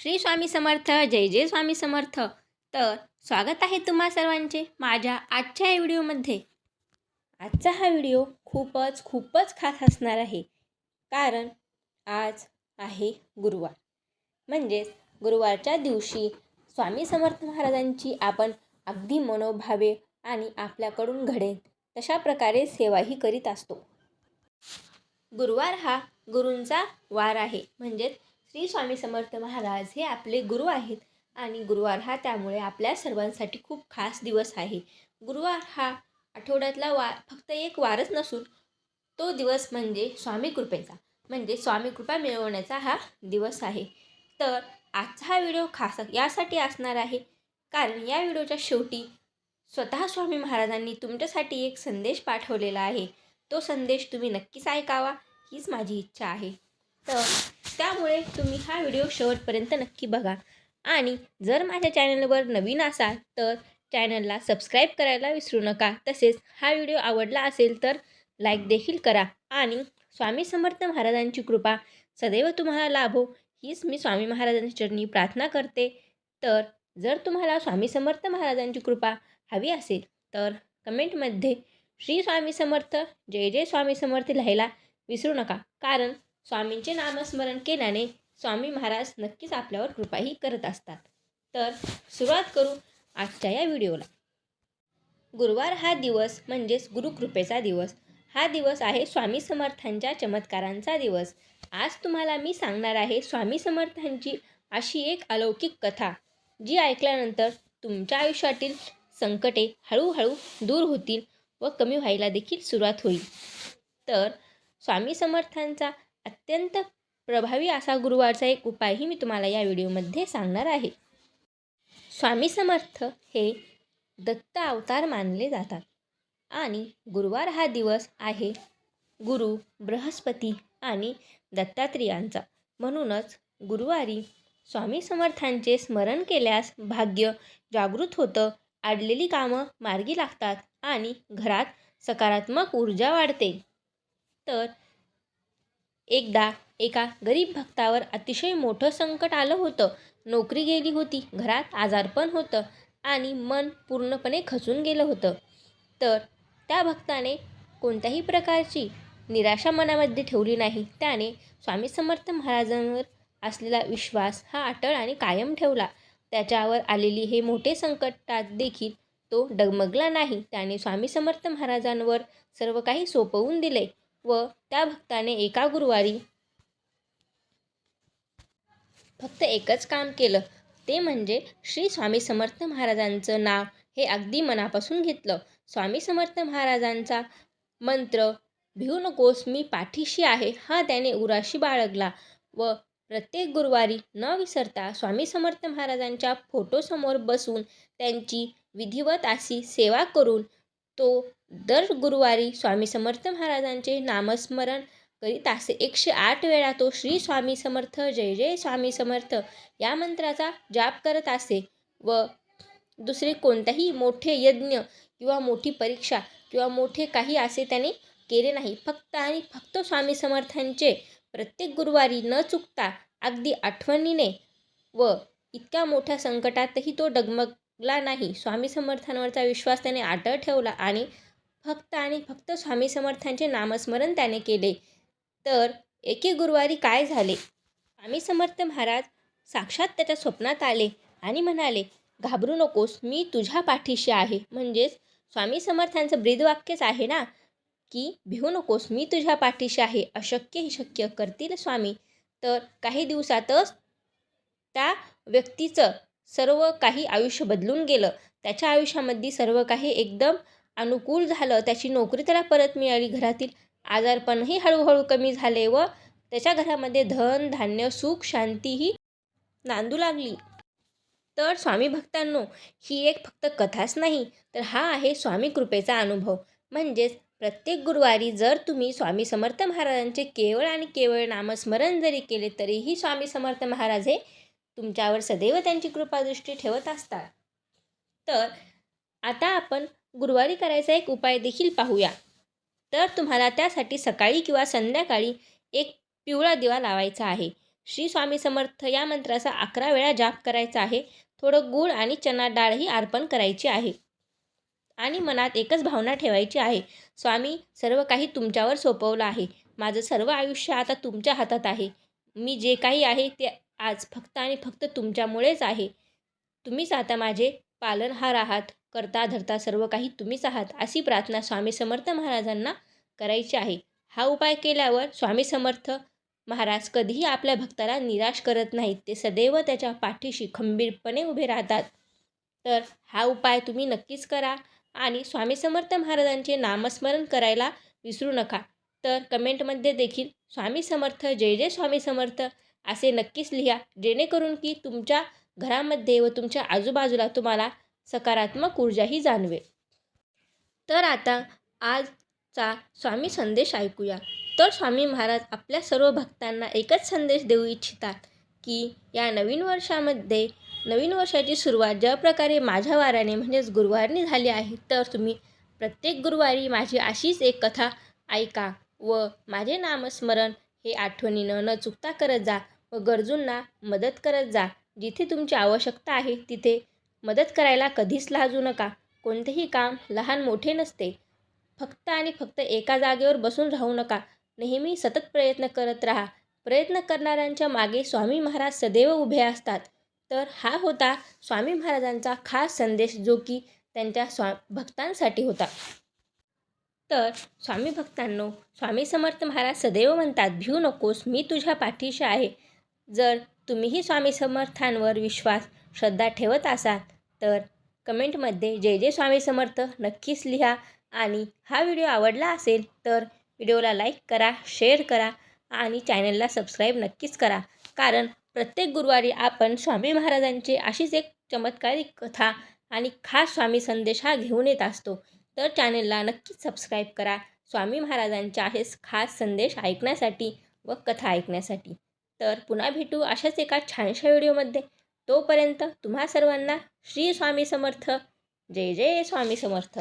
श्री स्वामी समर्थ जय जय स्वामी समर्थ. तर स्वागत आहे तुम्हा सर्वांचे माझ्या आजच्या या व्हिडिओमध्ये. आजचा हा व्हिडिओ खूपच खूपच खास असणार आहे. कारण आज आहे गुरुवार. म्हणजेच गुरुवारच्या दिवशी स्वामी समर्थ महाराजांची आपण अगदी मनोभावे आणि आपल्याकडून घडेल तशा प्रकारे सेवाही करीत असतो. गुरुवार हा गुरूंचा वार आहे. म्हणजेच श्री स्वामी समर्थ महाराज हे आपले गुरु आहेत आणि गुरुवार हा त्यामुळे आपल्या सर्वांसाठी खूप खास दिवस आहे. गुरुवार हा आठवड्यातला वा फक्त एक वारच नसून तो दिवस म्हणजे स्वामी कृपेचा म्हणजे स्वामी कृपा मिळवण्याचा हा दिवस आहे. तर आजचा हा व्हिडिओ खास यासाठी असणार आहे कारण या व्हिडिओच्या शेवटी स्वतः स्वामी महाराजांनी तुमच्यासाठी एक संदेश पाठवलेला आहे. तो संदेश तुम्ही नक्कीच ऐकावा हीच माझी इच्छा आहे. तर त्यामुळे तुम्ही हा व्हिडिओ शेवटपर्यंत नक्की बघा. आणि जर माझ्या चॅनलवर नवीन असाल तर चॅनलला सबस्क्राईब करायला विसरू नका. तसेच हा व्हिडिओ आवडला असेल तर लाईक देखील करा. आणि स्वामी समर्थ महाराजांची कृपा सदैव तुम्हाला लाभो. हीच मी स्वामी महाराजांच्या चरणी प्रार्थना करते. तर जर तुम्हाला स्वामी समर्थ महाराजांची कृपा हवी असेल तर कमेंटमध्ये श्री स्वामी समर्थ जय जय स्वामी समर्थ लिहायला विसरू नका. कारण स्वामींचे नामस्मरण केल्याने स्वामी महाराज नक्कीच आपल्यावर कृपाही करत असतात. तर सुरुवात करू आजच्या या व्हिडिओला. गुरुवार हा दिवस म्हणजेच गुरुकृपेचा दिवस. हा दिवस आहे स्वामी समर्थांच्या चमत्कारांचा दिवस. आज तुम्हाला मी सांगणार आहे स्वामी समर्थांची अशी एक अलौकिक कथा जी ऐकल्यानंतर तुमच्या आयुष्यातील संकटे हळूहळू दूर होतील व कमी व्हायला देखील सुरुवात होईल. तर स्वामी समर्थांचा अत्यंत प्रभावी असा गुरुवारचा एक उपायही मी तुम्हाला या व्हिडिओमध्ये सांगणार आहे. स्वामी समर्थ हे दत्त अवतार मानले जातात आणि गुरुवार हा दिवस आहे गुरु बृहस्पती आणि दत्तात्रेयांचा. म्हणूनच गुरुवारी स्वामी समर्थांचे स्मरण केल्यास भाग्य जागृत होतं आडलेली कामं मार्गी लागतात आणि घरात सकारात्मक ऊर्जा वाढते. तर एकदा एका गरीब भक्तावर अतिशय मोठं संकट आलं होतं. नोकरी गेली होती घरात आजारपण होतं आणि मन पूर्णपणे खचून गेलं होतं. तर त्या भक्ताने कोणत्याही प्रकारची निराशा मनामध्ये ठेवली नाही. त्याने स्वामी समर्थ महाराजांवर असलेला विश्वास हा अटळ आणि कायम ठेवला. त्याच्यावर आलेली हे मोठे संकटात देखील तो डगमगला नाही. त्याने स्वामी समर्थ महाराजांवर सर्व काही सोपवून दिले. व त्या भक्ताने एका गुरुवारी फक्त एकच काम केलं. ते म्हणजे श्री स्वामी समर्थ महाराजांचं नाव हे अगदी मनापासून घेतलं. स्वामी समर्थ महाराजांचा मंत्र भिऊ नकोस मी पाठीशी आहे हा त्याने उराशी बाळगला व प्रत्येक गुरुवारी न विसरता स्वामी समर्थ महाराजांच्या फोटोसमोर बसून त्यांची विधिवत अशी सेवा करून तो दर गुरुवारी स्वामी समर्थ महाराजांचे नामस्मरण करीत असे. एकशे आठ वेळा तो श्री स्वामी समर्थ जय जय स्वामी समर्थ या मंत्राचा जाप करत असे व दुसरे कोणताही मोठे यज्ञ किंवा मोठी परीक्षा किंवा मोठे काही असे त्याने केले नाही. फक्त आणि फक्त स्वामी समर्थांचे प्रत्येक गुरुवारी न चुकता अगदी आठवणीने व इतक्या मोठ्या संकटातही तो डगमग ला नाही. स्वामी समर्थांवरचा विश्वास त्याने आटळ ठेवला आणि फक्त आणि फक्त स्वामी समर्थांचे नामस्मरण त्याने केले. तर एके गुरुवारी काय झाले? स्वामी समर्थ महाराज साक्षात त्याच्या स्वप्नात आले आणि म्हणाले घाबरू नकोस मी तुझ्या पाठीशी आहे. म्हणजेच स्वामी समर्थांचं ब्रीदवाक्यच आहे ना की भिवू नकोस मी तुझ्या पाठीशी आहे अशक्य ही शक्य करतील स्वामी. तर काही दिवसातच त्या व्यक्तीचं सर्व काही आयुष्य बदलून गेलं. त्याच्या आयुष्यामध्ये सर्व काही एकदम अनुकूल झालं. त्याची नोकरी त्याला परत मिळाली घरातील. आजारपणही हळूहळू कमी झाले व त्याच्या घरामध्ये धन धान्य सुख शांतीही नांदू लागली. तर स्वामी भक्तांनो ही एक फक्त कथाच नाही तर हा आहे स्वामी कृपेचा अनुभव. म्हणजेच प्रत्येक गुरुवारी जर तुम्ही स्वामी समर्थ महाराजांचे केवळ आणि केवळ नामस्मरण जरी केले तरीही स्वामी समर्थ महाराज हे तुमच्यावर सदैव त्यांची कृपादृष्टी ठेवत असतात. तर आता आपण गुरुवारी करायचा एक उपाय देखील पाहूया. तर तुम्हाला त्यासाठी सकाळी किंवा संध्याकाळी एक पिवळा दिवा लावायचा आहे. श्री स्वामी समर्थ या मंत्राचा अकरा वेळा जाप करायचा आहे. थोडं गूळ आणि चना डाळही अर्पण करायची आहे. आणि मनात एकच भावना ठेवायची आहे. स्वामी सर्व काही तुमच्यावर सोपवलं आहे. माझं सर्व आयुष्य आता तुमच्या हातात आहे. मी जे काही आहे ते आज फक्त आणि फक्त तुमच्यामुळेच आहे. तुम्हीच आता माझे पालनहार आहात. करता धरता सर्व काही तुम्हीच आहात अशी प्रार्थना स्वामी समर्थ महाराजांना करायची आहे. हा उपाय केल्यावर स्वामी समर्थ महाराज कधीही आपल्या भक्ताला निराश करत नाहीत. ते सदैव त्याच्या पाठीशी खंबीरपणे उभे राहतात. तर हा उपाय तुम्ही नक्कीच करा आणि स्वामी समर्थ महाराजांचे नामस्मरण करायला विसरू नका. तर कमेंटमध्ये देखील स्वामी समर्थ जय जय स्वामी समर्थ. असे नक्कीच लिहा जेणेकरून की तुमच्या घरामध्ये व तुमच्या आजूबाजूला तुम्हाला सकारात्मक ऊर्जाही जाणवेल. तर आता आजचा स्वामी संदेश ऐकूया. तर स्वामी महाराज आपल्या सर्व भक्तांना एकच संदेश देऊ इच्छितात की या नवीन वर्षामध्ये नवीन वर्षाची सुरुवात ज्या प्रकारे माझ्या वाराने म्हणजेच गुरुवारनी झाली आहे तर तुम्ही प्रत्येक गुरुवारी माझी अशीच एक कथा ऐका व माझे नामस्मरण हे आठवणीनं न चुकता करत जा. व गरजूंना मदत करत जा. जिथे तुमची आवश्यकता आहे तिथे. मदत करायला कधीच लाजू नका. कोणतेही काम लहान मोठे नसते. फक्त आणि फक्त एका जागेवर बसून राहू नका. नेहमी सतत प्रयत्न करत राहा. प्रयत्न करणाऱ्यांच्या मागे स्वामी महाराज सदैव उभे असतात. तर हा होता स्वामी महाराजांचा खास संदेश जो की त्यांच्या स्वा भक्तांसाठी होता. तर स्वामी भक्तांनो स्वामी समर्थ महाराज सदैव म्हणतात भिऊ नकोस मी तुझ्या पाठीशी आहे. जर तुम्हीही स्वामी समर्थांवर विश्वास श्रद्धा ठेवत असाल तर कमेंटमध्ये जय जय स्वामी समर्थ नक्कीच लिहा. आणि हा व्हिडिओ आवडला असेल तर व्हिडिओला लाईक करा शेअर करा आणि चॅनलला सबस्क्राईब नक्कीच करा. कारण प्रत्येक गुरुवारी आपण स्वामी महाराजांची अशीच एक चमत्कारिक कथा आणि खास स्वामी संदेश हा घेऊन येत असतो. तर चॅनलला नक्कीच सबस्क्राईब करा. स्वामी महाराजांचे असेच खास संदेश ऐकण्यासाठी व कथा ऐकण्यासाठी. तर पुन्हा भेटू अशाच एका छानशा व्हिडिओमध्ये. तोपर्यंत तुम्हा सर्वांना श्री स्वामी समर्थ. जय जय स्वामी समर्थ.